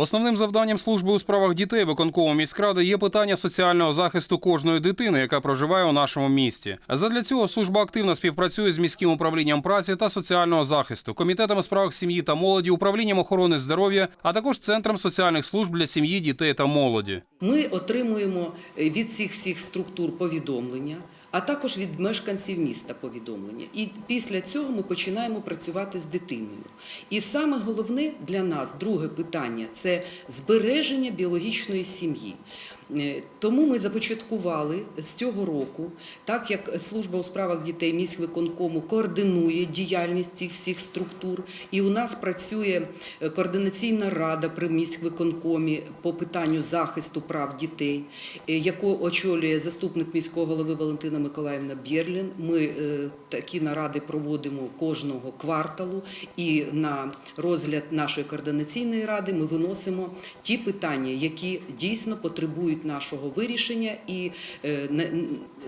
Основним завданням служби у справах дітей виконкому міськради є питання соціального захисту кожної дитини, яка проживає у нашому місті. Задля цього служба активно співпрацює з міським управлінням праці та соціального захисту, комітетом у справах сім'ї та молоді, управлінням охорони здоров'я, а також центром соціальних служб для сім'ї, дітей та молоді. Ми отримуємо е, від цих всіх структур повідомлення, а також від мешканців міста повідомлення. І після цього ми починаємо працювати з дитиною. І саме головне для нас, друге питання це збереження біологічної сім'ї. Е, Тому ми започаткували з цього року, так як служба у справах дітей міськвиконкому координує діяльність цих всіх структур, і у нас працює е, координаційна рада при міськвиконкомі по питанню захисту прав дітей, е, яку очолює заступник міського голови Валентина Миколаївна Бєрлін. Ми такі наради проводимо кожного кварталу, і на розгляд нашої координаційної ради ми виносимо ті питання, які дійсно потребують нашого вирішення, і е,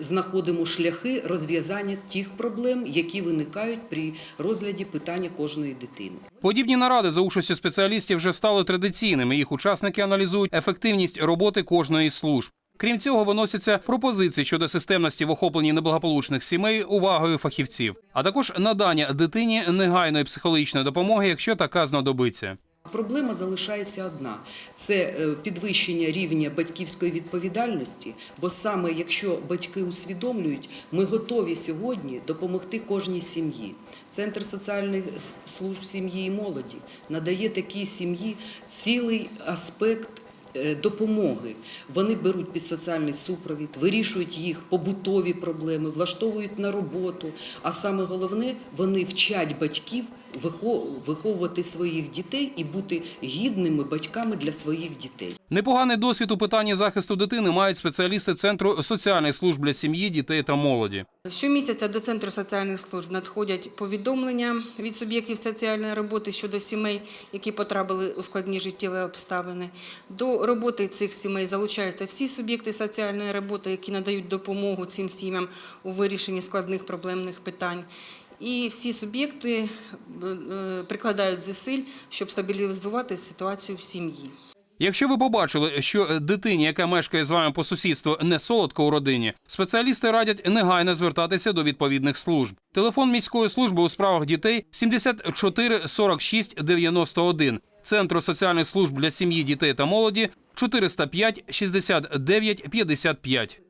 знаходимо шляхи розв'язання тих проблем, які виникають при розгляді питання кожної дитини. Подібні наради за участю спеціалістів вже стали традиційними. Їх учасники аналізують ефективність роботи кожної з служб. Крім цього, виносяться пропозиції щодо системності в охопленні неблагополучних сімей увагою фахівців, а також надання дитині негайної психологічної допомоги, якщо така знадобиться. Проблема залишається одна: це е, підвищення рівня батьківської відповідальності. Бо саме якщо батьки усвідомлюють, ми готові сьогодні допомогти кожній сім'ї. Центр соціальних служб сім'ї і молоді надає такій сім'ї цілий аспект. е, Допомоги вони беруть під соціальний супровід, вирішують їх побутові проблеми, влаштовують на роботу. А саме головне, вони вчать батьків виховувати своїх дітей і бути гідними батьками для своїх дітей. Непоганий досвід у питанні захисту дитини мають спеціалісти центру соціальних служб для сім'ї, дітей та молоді. Щомісяця до Центру соціальних служб надходять повідомлення від суб'єктів соціальної роботи щодо сімей, які потрапили у складні життєві обставини. До роботи цих сімей залучаються всі суб'єкти соціальної роботи, які надають допомогу цим сім'ям у вирішенні складних проблемних питань. І всі суб'єкти е, е, прикладають зусиль, щоб стабілізувати ситуацію в сім'ї. Якщо ви побачили, що дитині, яка мешкає з вами по сусідству, не солодко у родині, спеціалісти радять негайно звертатися до відповідних служб. Телефон міської служби у справах дітей 74 46 91. Центру соціальних служб для сім'ї, дітей та молоді 405 69 55.